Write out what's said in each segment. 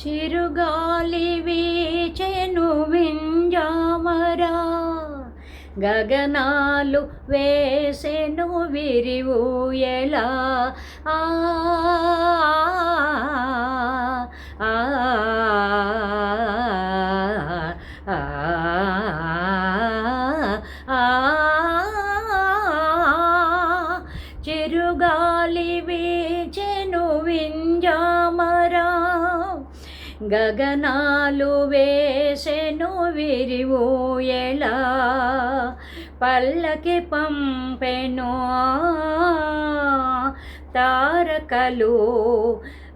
చిరుగాలి వీచెను వింజామరా గగనాలు వేసెను విరివూయలా ఆ ఆ, చిరుగాలి వీచెను వింజామరా గగనాలు వేసెను విరివూయలా పల్లకి పంపెను తారకలు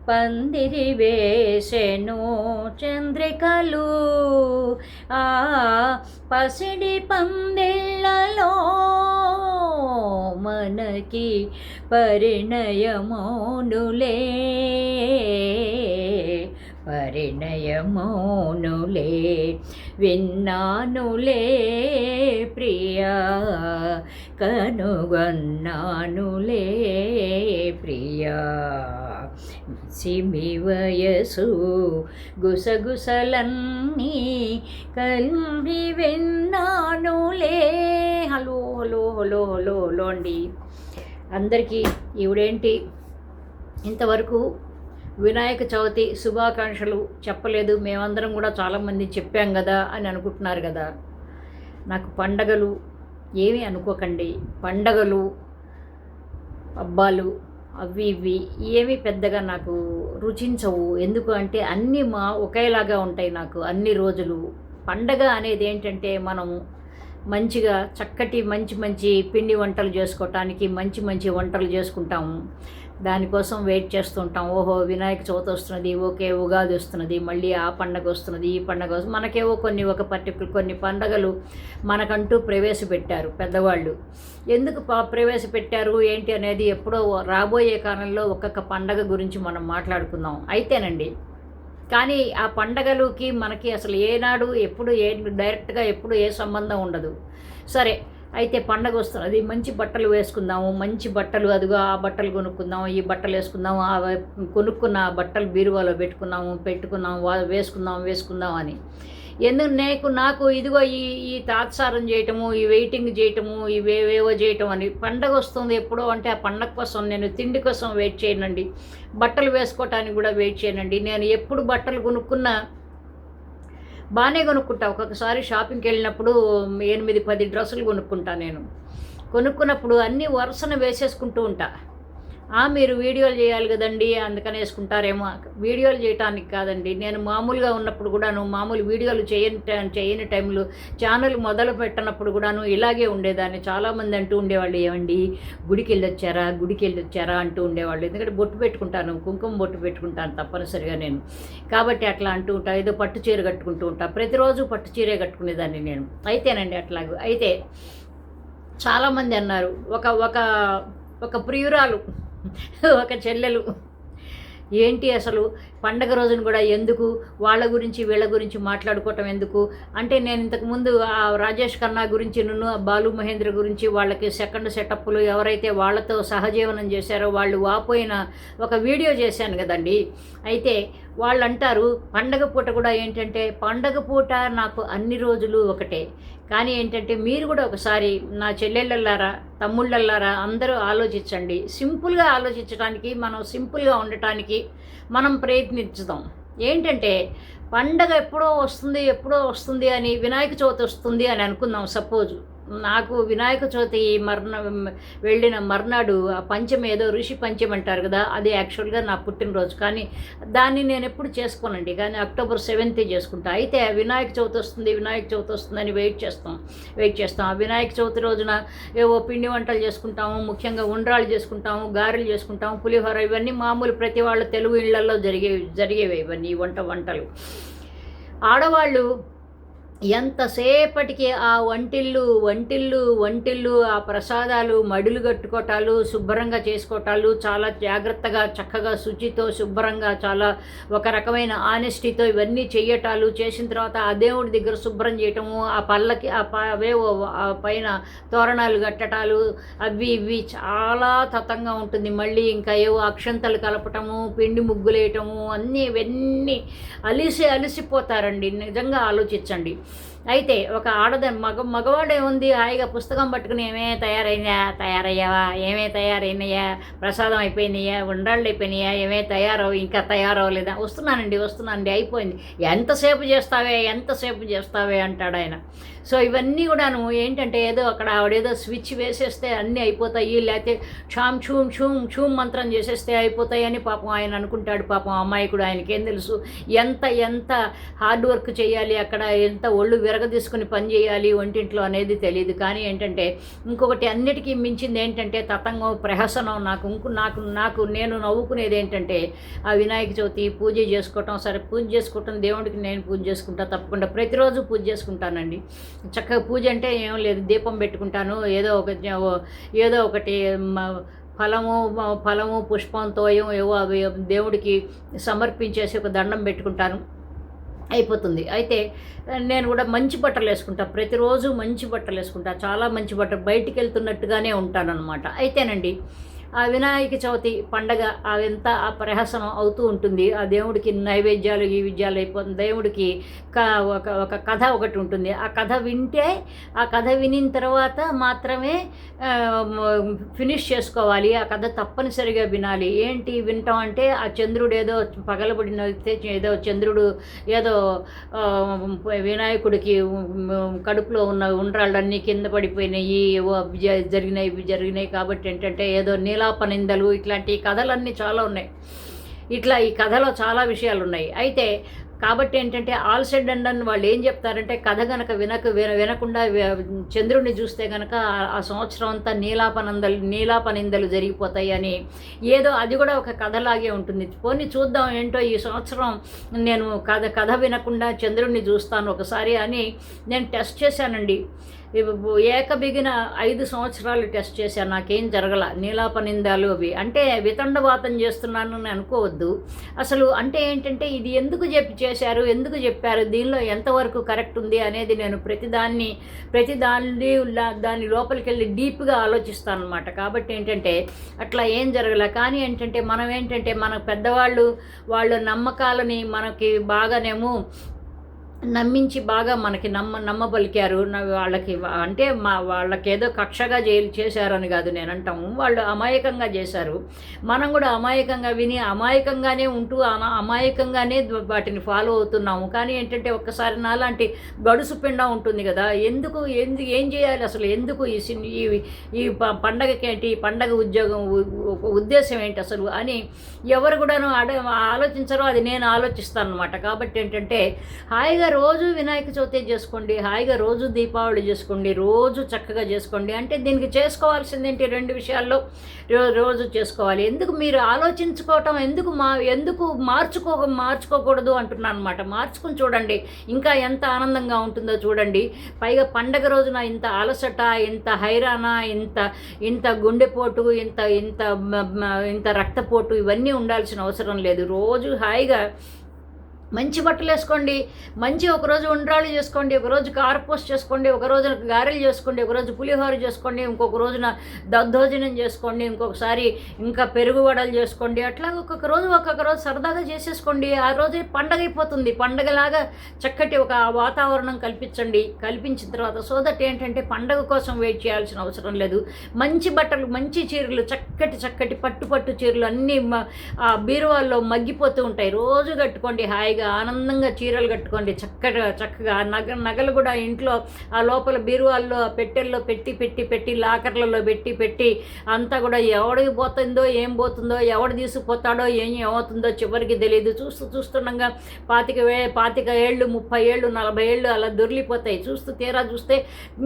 పందిరి వేసెను చంద్రికలు. ఆ పసిడి పందిళ్ళలో మనకి పరిణయమోనులే. పరిణయమోనులే విన్నానులే ప్రియా కనుగొన్నానులే ప్రియా సిమి వయసు గుసగుసలన్నీ కలిగి విన్నానులే hello hello hello hello hello అండి అందరికీ ఈవిడేంటి? ఇంతవరకు వినాయక చవితి శుభాకాంక్షలు చెప్పలేదు. మేమందరం కూడా చాలామంది చెప్పాం కదా అని అనుకుంటున్నారు కదా. నాకు పండగలు ఏమీ అనుకోకండి. పండగలు పబ్బాలు అవి ఇవి ఏమీ పెద్దగా నాకు రుచించవు. ఎందుకు అంటే అన్నీ మా ఒకేలాగా ఉంటాయి నాకు అన్ని రోజులు. పండగ అనేది ఏంటంటే మనం మంచిగా చక్కటి మంచి మంచి పిండి వంటలు చేసుకోవటానికి మంచి మంచి వంటలు చేసుకుంటాము. దానికోసం వెయిట్ చేస్తుంటాం. ఓహో వినాయక చవితి వస్తున్నది ఓకే ఉగాది వస్తున్నది మళ్ళీ ఆ పండగ వస్తున్నది ఈ పండగ వస్తుంది మనకేవో కొన్ని ఒక పర్టికులర్ కొన్ని పండగలు మనకంటూ ప్రవేశపెట్టారు పెద్దవాళ్ళు. ఎందుకు ప్రవేశపెట్టారు ఏంటి అనేది ఎప్పుడో రాబోయే కాలంలో ఒక్కొక్క పండగ గురించి మనం మాట్లాడుకుందాం. అయితేనండి. కానీ ఆ పండగలకి మనకి అసలు ఏనాడు ఎప్పుడు ఏ డైరెక్ట్గా ఎప్పుడు ఏ సంబంధం ఉండదు. సరే అయితే పండగ వస్తున్నది మంచి బట్టలు వేసుకుందాము మంచి బట్టలు అదిగో ఆ బట్టలు కొనుక్కుందాము ఈ బట్టలు వేసుకుందాము ఆ కొనుక్కున్న బట్టలు బీరువాలో పెట్టుకున్నాము పెట్టుకున్నాము వేసుకుందాం వేసుకుందాం అని. ఎందుకు నాకు నాకు ఇదిగో ఈ ఈ తాత్సారం చేయటము ఈ వెయిటింగ్ చేయటము ఇవేవేవో చేయటం అని పండగ వస్తుంది ఎప్పుడో అంటే ఆ పండగ కోసం నేను తిండి కోసం వెయిట్ చేయనండి. బట్టలు వేసుకోవటానికి కూడా వెయిట్ చేయనండి. నేను ఎప్పుడు బట్టలు కొనుక్కున్నా బాగానే కొనుక్కుంటా. ఒక్కొక్కసారి షాపింగ్కి వెళ్ళినప్పుడు ఎనిమిది పది డ్రెస్సులు కొనుక్కుంటా నేను. కొనుక్కున్నప్పుడు అన్నీ వరుసన వేసేసుకుంటూ ఉంటా. మీరు వీడియోలు చేయాలి కదండి అందుకని వేసుకుంటారేమో. వీడియోలు చేయటానికి కాదండి నేను మామూలుగా ఉన్నప్పుడు కూడాను మామూలు వీడియోలు చేయని టైం చేయని టైంలో ఛానల్ మొదలు పెట్టినప్పుడు కూడాను ఇలాగే ఉండేదాన్ని. చాలామంది అంటూ ఉండేవాళ్ళు ఏమండి గుడికి వెళ్ళొచ్చారా గుడికి వెళ్ళొచ్చారా? అంటూ ఉండేవాళ్ళు. ఎందుకంటే బొట్టు పెట్టుకుంటాను కుంకుమ బొట్టు పెట్టుకుంటాను తప్పనిసరిగా నేను. కాబట్టి అట్లా అంటూ ఉంటాను ఏదో పట్టు చీర కట్టుకుంటూ ఉంటాను ప్రతిరోజు పట్టు చీరే కట్టుకునేదాన్ని నేను. అయితేనండి అట్లాగూ. అయితే చాలామంది అన్నారు ఒక ఒక ఒక ప్రియురాలు ఒక చెల్లెలు. ఏంటి అసలు? పండగ రోజున కూడా ఎందుకు? వాళ్ళ గురించి వీళ్ళ గురించి మాట్లాడుకోవటం ఎందుకు? అంటే నేను ఇంతకుముందు ఆ రాజేష్ ఖన్నా గురించి నన్ను బాలు మహేంద్ర గురించి వాళ్ళకి సెకండ్ సెటప్లు ఎవరైతే వాళ్ళతో సహజీవనం చేశారో వాళ్ళు వాపోయిన ఒక వీడియో చేశాను కదండి. అయితే వాళ్ళు అంటారు పండగ పూట కూడా ఏంటంటే పండగ పూట నాకు అన్ని రోజులు ఒకటే. కానీ ఏంటంటే మీరు కూడా ఒకసారి నా చెల్లెళ్ళల్లారా తమ్ముళ్ళల్లారా అందరూ ఆలోచించండి. సింపుల్గా ఆలోచించడానికి మనం సింపుల్గా ఉండటానికి మనం ప్రయత్నించుదాం. ఏంటంటే పండగ ఎప్పుడో వస్తుంది ఎప్పుడో వస్తుంది అని వినాయక చవితి వస్తుంది అని అనుకుందాం సపోజ్. నాకు వినాయక చవితి మర్న వెళ్ళిన మర్నాడు ఆ పంచం ఏదో ఋషి పంచం అంటారు కదా అది యాక్చువల్గా నా పుట్టినరోజు. కానీ దాన్ని నేను ఎప్పుడు చేసుకోనండి. కానీ అక్టోబర్ సెవెంత్ చేసుకుంటా. అయితే వినాయక చవితి వస్తుంది వినాయక చవితి వస్తుందని వెయిట్ చేస్తాం వెయిట్ చేస్తాం. ఆ వినాయక చవితి రోజున ఏవో పిండి వంటలు చేసుకుంటాము ముఖ్యంగా ఉండ్రాలు చేసుకుంటాము గారెలు చేసుకుంటాము పులిహోర ఇవన్నీ మామూలు ప్రతి వాళ్ళ తెలుగు ఇళ్ళలో జరిగే జరిగేవి ఇవన్నీ ఈ వంట వంటలు. ఆడవాళ్ళు ఎంతసేపటికి ఆ వంటిల్లు వంటిల్లు వంటిల్లు ఆ ప్రసాదాలు మడులు కట్టుకోవటాలు శుభ్రంగా చేసుకోవటాలు చాలా జాగ్రత్తగా చక్కగా శుచితో శుభ్రంగా చాలా ఒక రకమైన ఆనెస్టీతో ఇవన్నీ చేయటాలు చేసిన తర్వాత ఆ దేవుడి దగ్గర శుభ్రం చేయటము ఆ పళ్ళకి ఆ ప అవేవో ఆ పైన తోరణాలు కట్టటాలు అవి ఇవి చాలా తతంగా ఉంటుంది. మళ్ళీ ఇంకా ఏవో అక్షంతలు కలపటము పిండి ముగ్గులు వేయటము అన్నీ ఇవన్నీ అలిసి అలిసిపోతారండి. నిజంగా ఆలోచించండి. అయితే ఒక ఆడద మగ మగవాడు ఏముంది హాయిగా పుస్తకం పట్టుకుని ఏమే తయారైనా తయారయ్యావా? ఏమే తయారైనాయా ప్రసాదం అయిపోయినాయా ఉండాళ్ళు అయిపోయినాయా ఏమే తయారవు? ఇంకా తయారవ్వలేదా వస్తున్నానండి వస్తున్నానండి అయిపోయింది. ఎంతసేపు చేస్తావే? ఎంతసేపు చేస్తావే? అంటాడు ఆయన. సో ఇవన్నీ కూడాను ఏంటంటే ఏదో అక్కడ ఆవిడేదో స్విచ్ వేసేస్తే అన్నీ అయిపోతాయి లేకపోతే క్షామ్ షూమ్ షూమ్ షూమ్ మంత్రం చేసేస్తే అయిపోతాయి అని పాపం ఆయన అనుకుంటాడు. పాపం అమ్మాయి కూడా ఆయనకేం తెలుసు? ఎంత ఎంత హార్డ్ వర్క్ చేయాలి అక్కడ? ఎంత ఒళ్ళు విరగదీసుకుని పని చేయాలి వంటింట్లో అనేది తెలియదు కానీ ఏంటంటే ఇంకొకటి అన్నిటికీ మించింది ఏంటంటే తతంగం ప్రహసనం నాకు ఇంకో నాకు నాకు నేను నవ్వుకునేది ఏంటంటే ఆ వినాయక చవితి పూజ చేసుకోవటం సరే పూజ చేసుకోవటం దేవుడికి నేను పూజ చేసుకుంటా తప్పకుండా. ప్రతిరోజు పూజ చేసుకుంటానండి. చక్కగా పూజ అంటే ఏం లేదు దీపం పెట్టుకుంటాను ఏదో ఒక ఏదో ఒకటి ఫలము ఫలము పుష్పంతో ఏమో ఏవో అవి దేవుడికి సమర్పించేసి ఒక దండం పెట్టుకుంటాను. అయిపోతుంది. అయితే నేను కూడా మంచి బట్టలు వేసుకుంటా. ప్రతిరోజు మంచి బట్టలు వేసుకుంటా. చాలా మంచి బట్టలు బయటికి వెళ్తున్నట్టుగానే ఉంటానన్నమాట. అయితేనండి ఆ వినాయక చవితి పండగ అవంతా ఆ ప్రహసనం అవుతూ ఉంటుంది. ఆ దేవుడికి నైవేద్యాలు ఈ విద్యాలు అయిపోతుంది. దేవుడికి క ఒక ఒక కథ ఒకటి ఉంటుంది. ఆ కథ వింటే ఆ కథ వినిన తర్వాత మాత్రమే ఫినిష్ చేసుకోవాలి. ఆ కథ తప్పనిసరిగా వినాలి. ఏంటి వింటాం అంటే ఆ చంద్రుడు ఏదో పగలబడిన ఏదో చంద్రుడు ఏదో వినాయకుడికి కడుపులో ఉన్న ఉండ్రాళ్ళన్నీ కింద పడిపోయినాయి. ఏవో జరిగినాయి ఇవి జరిగినాయి. కాబట్టి ఏంటంటే ఏదో నీలాపనిందలు ఇట్లాంటి కథలన్నీ చాలా ఉన్నాయి. ఇట్లా ఈ కథలో చాలా విషయాలు ఉన్నాయి అయితే కాబట్టి ఏంటంటే ఆల్ సెడ్ అండ్ అని వాళ్ళు ఏం చెప్తారంటే కథ గనక వినక విన వినకుండా చంద్రుడిని చూస్తే గనక ఆ- సంవత్సరం అంతా నీలాపనందలు నీలాపనిందలు జరిగిపోతాయి అని ఏదో అది కూడా ఒక కథలాగే ఉంటుంది. పోనీ చూద్దాం ఏంటో ఈ సంవత్సరం నేను కథ కథ వినకుండా చంద్రుడిని చూస్తాను ఒకసారి అని నేను టెస్ట్ చేశానండి. ఏకబిగిన ఐదు సంవత్సరాలు టెస్ట్ చేశాను నాకేం జరగల నీలాపనిందాలు అవి. అంటే వితండవాతం చేస్తున్నాను అని అనుకోవద్దు. అసలు అంటే ఏంటంటే ఇది ఎందుకు చెప్పి చేశారు ఎందుకు చెప్పారు దీనిలో ఎంతవరకు కరెక్ట్ ఉంది అనేది నేను ప్రతిదాన్ని ప్రతి దాన్ని దాని లోపలికి వెళ్ళి డీప్గా ఆలోచిస్తాను అనమాట కాబట్టి ఏంటంటే అట్లా ఏం జరగల. కానీ ఏంటంటే మనం ఏంటంటే మన పెద్దవాళ్ళు వాళ్ళ నమ్మకాలని మనకి బాగానేమో నమ్మించి బాగా మనకి నమ్మ నమ్మబలికారు. వాళ్ళకి అంటే మా వాళ్ళకి ఏదో కక్షగా చే చేశారని కాదు నేను అంటాము వాళ్ళు అమాయకంగా చేశారు. మనం కూడా అమాయకంగా విని అమాయకంగానే ఉంటూ అమాయకంగానే వాటిని ఫాలో అవుతున్నాము. కానీ ఏంటంటే ఒక్కసారి నాలాంటి గడుసు పిండ ఉంటుంది కదా. ఎందుకు ఎందు ఏం చేయాలి అసలు? ఎందుకు ఈ సిన్- ఈ ఈ పండగకి ఏంటి ఈ పండగ ఉద్యోగం ఉద్దేశం ఏంటి అసలు? అని ఎవరు కూడాను ఆడ ఆలోచించరో అది నేను ఆలోచిస్తాను అనమాట కాబట్టి ఏంటంటే హాయిగా రోజు వినాయక చవితి చేసుకోండి? హాయిగా రోజు దీపావళి చేసుకోండి. రోజు చక్కగా చేసుకోండి. అంటే దీనికి చేసుకోవాల్సింది ఏంటి? రెండు విషయాల్లో రోజు చేసుకోవాలి. ఎందుకు మీరు ఆలోచించుకోవటం ఎందుకు మా ఎందుకు మార్చుకో మార్చుకోకూడదు అంటున్నాను అనమాట మార్చుకుని చూడండి. ఇంకా ఎంత ఆనందంగా ఉంటుందో చూడండి. పైగా పండగ రోజున ఇంత అలసట ఇంత హైరానా ఇంత ఇంత గుండెపోటు ఇంత ఇంత ఇంత రక్తపోటు ఇవన్నీ ఉండాల్సిన అవసరం లేదు. రోజు హాయిగా మంచి బట్టలు వేసుకోండి మంచి ఒకరోజు ఉండ్రాళ్ళు చేసుకోండి ఒకరోజు కార్పోస్ చేసుకోండి ఒక రోజున గారెలు చేసుకోండి ఒకరోజు పులిహోర చేసుకోండి ఇంకొక రోజున దద్దోజనం చేసుకోండి ఇంకొకసారి ఇంకా పెరుగు వడలు చేసుకోండి అట్లా ఒక్కొక్క రోజు ఒక్కొక్క రోజు సరదాగా చేసేసుకోండి. ఆ రోజు పండగ అయిపోతుంది. పండగలాగా చక్కటి ఒక వాతావరణం కల్పించండి. కల్పించిన తర్వాత సో దట్ ఏంటంటే పండగ కోసం వెయిట్ చేయాల్సిన అవసరం లేదు. మంచి బట్టలు మంచి చీరలు చక్కటి చక్కటి పట్టు పట్టు చీరలు అన్నీ మ- ఆ బీరువాల్లో మగ్గిపోతూ ఉంటాయి. రోజు కట్టుకోండి హాయిగా. ఆనందంగా చీరలు కట్టుకోండి. చక్కగా చక్కగా నగ నగలు కూడా ఇంట్లో ఆ లోపల బీరువాల్లో ఆ పెట్టెల్లో పెట్టి పెట్టి పెట్టి లాకర్లలో పెట్టి పెట్టి అంతా కూడా ఎవడికి పోతుందో ఏం పోతుందో ఎవడు తీసుకుపోతాడో ఏం ఏమవుతుందో చివరికి తెలియదు. చూస్తూ చూస్తుండగా పాతిక వే పాతిక ఏళ్ళు ముప్పై ఏళ్ళు నలభై ఏళ్ళు అలా దొరికిపోతాయి. చూస్తూ తీరా చూస్తే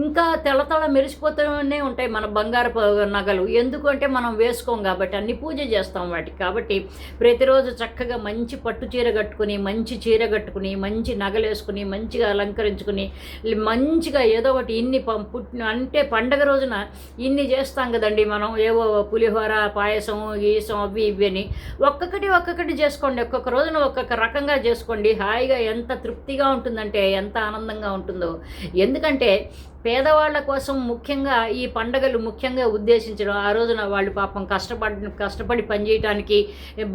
ఇంకా తెల్లతల మెరిసిపోతూనే ఉంటాయి మన బంగారపు నగలు. ఎందుకంటే మనం వేసుకోం కాబట్టి అన్ని పూజ చేస్తాం వాటికి. కాబట్టి ప్రతిరోజు చక్కగా మంచి పట్టు చీర కట్టుకుని మంచి మంచి చీర కట్టుకుని మంచి నగలేసుకుని మంచిగా అలంకరించుకుని మంచిగా ఏదో ఒకటి ఇన్ని పుట్టిన అంటే పండగ రోజున ఇన్ని చేస్తాం కదండి మనం. ఏవో పులిహోర పాయసం గీసం అవి ఇవి అని. ఒక్కొక్కటి ఒక్కొక్కటి చేసుకోండి. ఒక్కొక్క రోజున ఒక్కొక్క రకంగా చేసుకోండి. హాయిగా ఎంత తృప్తిగా ఉంటుందంటే ఎంత ఆనందంగా ఉంటుందో. ఎందుకంటే పేదవాళ్ళ కోసం ముఖ్యంగా ఈ పండగలు ముఖ్యంగా ఉద్దేశించడం ఆ రోజున వాళ్ళు పాపం కష్టపడి కష్టపడి పనిచేయడానికి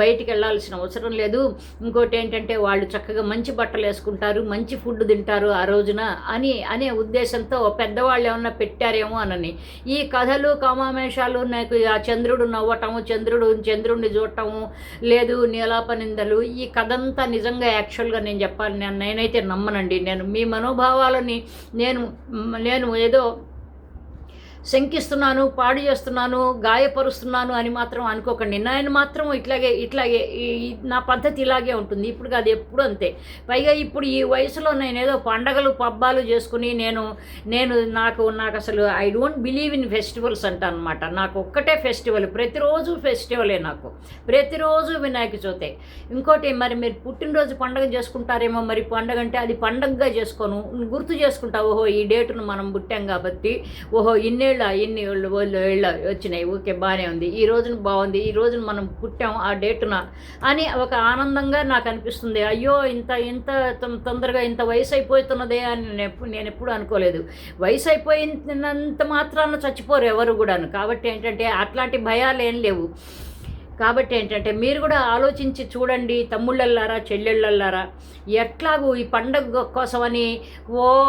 బయటికి వెళ్ళాల్సిన అవసరం లేదు. ఇంకోటి ఏంటంటే వాళ్ళు చక్కగా మంచి బట్టలు వేసుకుంటారు మంచి ఫుడ్ తింటారు ఆ రోజున అని అనే ఉద్దేశంతో పెద్దవాళ్ళు ఏమన్నా పెట్టారేమో అనని. ఈ కథలు కామామేషాలు నాకు ఆ చంద్రుడు నవ్వటము చంద్రుడు చంద్రుడిని చూడటము లేదు నీలాపనిందలు ఈ కథంతా నిజంగా యాక్చువల్గా నేను చెప్పాలి నేను నేనైతే నమ్మనండి. నేను మీ మనోభావాలని నేను నేను ఏదో శంకిస్తున్నాను పాడు చేస్తున్నాను గాయపరుస్తున్నాను అని మాత్రం అనుకోకండి నేను మాత్రం ఇట్లాగే ఇట్లాగే ఈ- నా పద్ధతి ఇలాగే ఉంటుంది. ఇప్పుడు కాదు ఎప్పుడు అంతే. పైగా ఇప్పుడు ఈ వయసులో నేను ఏదో పండగలు పబ్బాలు చేసుకుని నేను నేను నాకు నాకు అసలు I don't believe in festivals అంట అనమాట నాకు ఒక్కటే ఫెస్టివల్ ప్రతిరోజు ఫెస్టివలే నాకు. ప్రతిరోజు వినాయక చవితే. ఇంకోటి మరి మీరు పుట్టినరోజు పండగ చేసుకుంటారేమో మరి పండగ అంటే అది పండగగా చేసుకోను. గుర్తు చేసుకుంటా ఓహో ఈ డేటును మనం పుట్టాం కాబట్టి ఓహో ఇన్నేళ్ళు ఏళ్ళ ఎన్ని వాళ్ళు ఏళ్ళ వచ్చినాయి. ఓకే బాగానే ఉంది. ఈ రోజున బాగుంది ఈ రోజున మనం పుట్టాం ఆ డేటున అని ఒక ఆనందంగా నాకు అనిపిస్తుంది. అయ్యో ఇంత ఇంత తొం- తొందరగా ఇంత వయసు అయిపోతున్నదే అని నేను నేను ఎప్పుడు అనుకోలేదు. వయసు అయిపోయినంత మాత్రాన చచ్చిపోరు ఎవరు కూడాను. కాబట్టి ఏంటంటే అట్లాంటి భయాలు ఏం లేవు. కాబట్టి ఏంటంటే మీరు కూడా ఆలోచించి చూడండి తమ్ముళ్ళల్లారా చెల్లెళ్ళల్లారా. ఎట్లాగూ ఈ పండగ కోసమని ఓ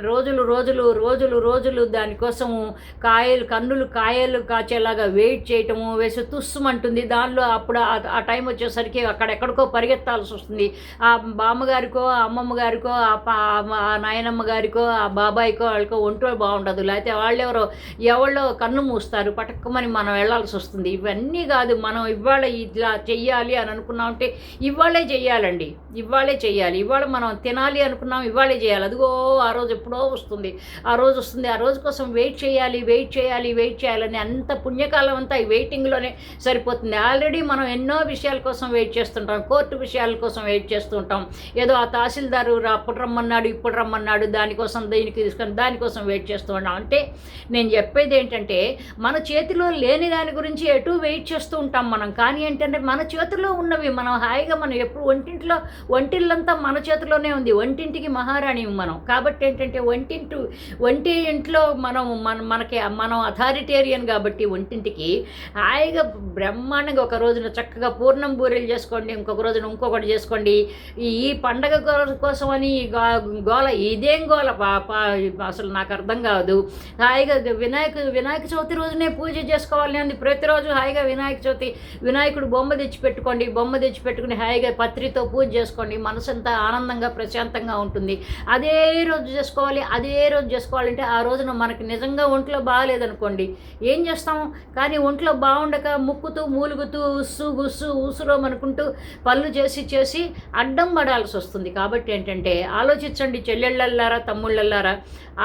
రోజులు రోజులు రోజులు రోజులు దానికోసము కాయలు కన్నులు కాయలు కాచేలాగా వెయిట్ చేయటము వేసి తుస్సుమంటుంది. దానిలో అప్పుడు ఆ- టైం వచ్చేసరికి అక్కడెక్కడికో పరిగెత్తాల్సి వస్తుంది. ఆ బామ్మగారికో ఆ అమ్మమ్మ గారికో ఆ నాయనమ్మ గారికో ఆ బాబాయికో వాళ్ళకో ఒంట్లో బాగుండదు. లేకపోతే వాళ్ళెవరో ఎవరో కన్ను మూస్తారు. పటక్కమని మనం వెళ్ళాల్సి వస్తుంది. ఇవన్నీ కాదు మనం ఇవాళ ఇలా చెయ్యాలి అని అనుకున్నాం అంటే ఇవాళే చెయ్యాలండి. ఇవాళే చెయ్యాలి. ఇవాళ మనం తినాలి అనుకున్నాం ఇవాళే చేయాలి. అదిగో ఆ రోజు ఎప్పుడో వస్తుంది. ఆ రోజు వస్తుంది. ఆ రోజు కోసం వెయిట్ చేయాలి వెయిట్ చేయాలి వెయిట్ చేయాలని అంత పుణ్యకాలం అంతా ఈ వెయిటింగ్లోనే సరిపోతుంది. ఆల్రెడీ మనం ఎన్నో విషయాల కోసం వెయిట్ చేస్తుంటాం. కోర్టు విషయాల కోసం వెయిట్ చేస్తుంటాం. ఏదో ఆ తహసీల్దారు రా- అప్పుడు రమ్మన్నాడు ఇప్పుడు రమ్మన్నాడు దానికోసం దీనికి తీసుకొని దానికోసం వెయిట్ చేస్తూ ఉన్నాం. అంటే నేను చెప్పేది ఏంటంటే మన చేతిలో లేని దాని గురించి ఎటు వెయిట్ చేస్తూ ఉంటాం మనం. కానీ ఏంటంటే మన చేతిలో ఉన్నవి మనం హాయిగా మనం ఎప్పుడు వంటింట్లో వంటిల్లంతా మన చేతిలోనే ఉంది. వంటింటికి మహారాణి మనం. కాబట్టి ఏంటంటే వంటింటి వంటి ఇంట్లో మనం మన మనకి మనం అథారిటేరియన్ కాబట్టి వంటింటికి హాయిగా బ్రహ్మాండంగా ఒక రోజున చక్కగా పూర్ణం బూరెలు చేసుకోండి ఇంకొక రోజున ఇంకొకటి చేసుకోండి. ఈ పండగ కోసం కోసమని గోల ఇదేం గోల పా- పా- అసలు నాకు అర్థం కాదు. హాయిగా వినాయక వినాయక చవితి రోజునే పూజ చేసుకోవాలి అంది ప్రతిరోజు హాయిగా వినాయక చవితి వినాయకుడు బొమ్మ తెచ్చి పెట్టుకోండి బొమ్మ తెచ్చి పెట్టుకుని హాయిగా పత్రితో పూజ చేసుకోండి. మనసంతా ఆనందంగా ప్రశాంతంగా ఉంటుంది. అదే రోజు చేసుకోవాలి అదే రోజు చేసుకోవాలంటే ఆ రోజున మనకి నిజంగా ఒంట్లో బాగాలేదనుకోండి. ఏం చేస్తాం? కానీ ఒంట్లో బాగుండక ముక్కుతూ మూలుగుతూ ఉస్సు గుస్సు ఊసురోమనుకుంటూ పనులు చేసి చేసి అడ్డం పడాల్సి వస్తుంది. కాబట్టి ఏంటంటే ఆలోచించండి చెల్లెళ్ళల్లారా తమ్ముళ్ళల్లారా.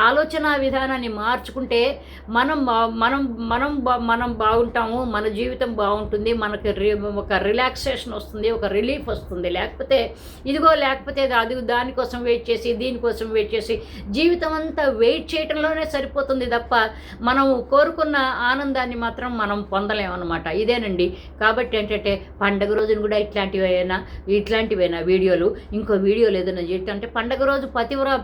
ఆలోచన విధానాన్ని మార్చుకుంటే మనం మనం మనం మనం బాగుంటాము మన జీవితం బాగుంటుంది. మనకి రి- ఒక రిలాక్సేషన్ వస్తుంది ఒక రిలీఫ్ వస్తుంది. లేకపోతే ఇదిగో లేకపోతే అది- దానికోసం వెయిట్ చేసి దీనికోసం వెయిట్ చేసి జీవితం అంతా వెయిట్ చేయటంలోనే సరిపోతుంది తప్ప మనం కోరుకున్న ఆనందాన్ని మాత్రం మనం పొందలేమన్నమాట. ఇదేనండి. కాబట్టి ఏంటంటే పండగ రోజున కూడా ఇట్లాంటివైనా ఇట్లాంటివైనా వీడియోలు ఇంకో వీడియోలు ఏదైనా చేయటం అంటే పండగ రోజు పతివ్ర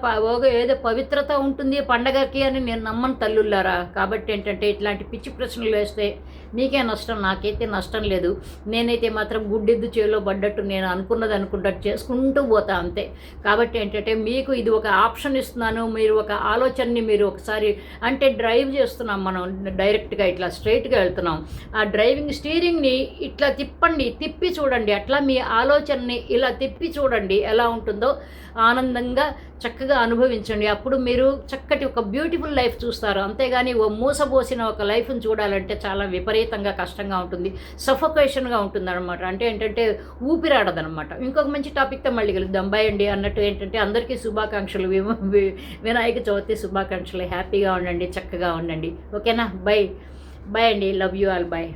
ఏదో పవిత్రత ఉంటుంది పండగకి అని నేను నమ్మను తల్లుల్లారా. కాబట్టి ఏంటంటే ఇట్లాంటి పిచ్చి ప్రశ్నలు వేస్తే మీకే నష్టం నాకైతే నష్టం లేదు. నేనైతే మాత్రం గుడ్డెద్దు చేలో పడ్డట్టు నేను అనుకున్నది అనుకున్నట్టు చేసుకుంటూ పోతా అంతే. కాబట్టి ఏంటంటే మీకు ఇది ఒక ఆప్షన్ ఇస్తున్నాను మీరు ఒక ఆలోచనని మీరు ఒకసారి అంటే డ్రైవ్ చేస్తున్నాం మనం డైరెక్ట్గా ఇట్లా స్ట్రైట్గా వెళ్తున్నాం. ఆ డ్రైవింగ్ స్టీరింగ్ని ఇట్లా తిప్పండి తిప్పి చూడండి అట్లా మీ ఆలోచనని ఇలా తిప్పి చూడండి ఎలా ఉంటుందో ఆనందంగా చక్కగా అనుభవించండి. అప్పుడు మీరు చక్కటి ఒక బ్యూటిఫుల్ లైఫ్ చూస్తారు. అంతేగాని ఓ మూసబోసిన ఒక లైఫ్ని చూడాలంటే చాలా విపరీతంగా కష్టంగా ఉంటుంది. సఫోకేషన్గా ఉంటుంది అనమాట అంటే ఏంటంటే ఊపిరాడదనమాట ఇంకొక మంచి టాపిక్తో మళ్ళీ కలుద్దాం. బై అండి. అన్నట్టు ఏంటంటే అందరికీ శుభాకాంక్షలు. వినాయక చవితి శుభాకాంక్షలు. హ్యాపీగా ఉండండి. చక్కగా ఉండండి. ఓకేనా బై బై అండి. Love you all bye